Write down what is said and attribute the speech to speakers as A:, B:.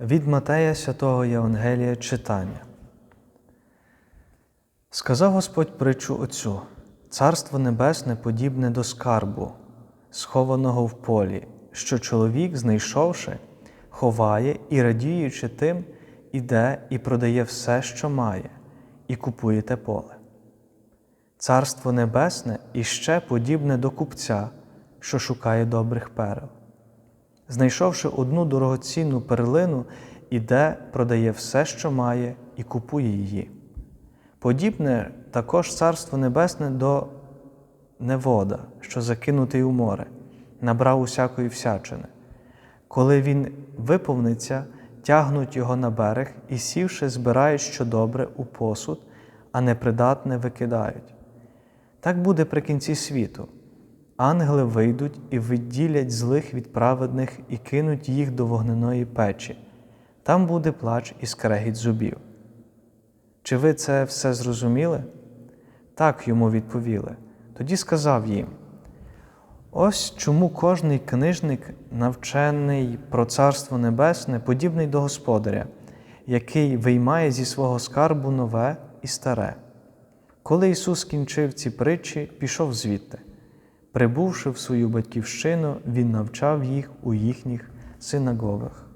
A: Від Матея Святого Євангелія читання. Сказав Господь притчу Отцю: Царство Небесне подібне до скарбу, схованого в полі, що чоловік, знайшовши, ховає і, радіючи тим, іде і продає все, що має, і купує те поле. Царство Небесне іще подібне до купця, що шукає добрих перел. Знайшовши одну дорогоцінну перлину, іде, продає все, що має, і купує її. Подібне також Царство Небесне до невода, що закинутий у море, набрав усякої всячини. Коли він виповниться, тягнуть його на берег і, сівши, збирають що добре у посуд, а непридатне викидають. Так буде при кінці світу. Ангели вийдуть і відділять злих від праведних і кинуть їх до вогненої печі. Там буде плач і скрегіт зубів. Чи ви це все зрозуміли? Так йому відповіли. Тоді сказав їм: Ось чому кожний книжник, навчений про Царство Небесне, подібний до Господаря, який виймає зі свого скарбу нове і старе. Коли Ісус кінчив ці притчі, пішов звідти. Прибувши в свою батьківщину, Він навчав їх у їхніх синагогах.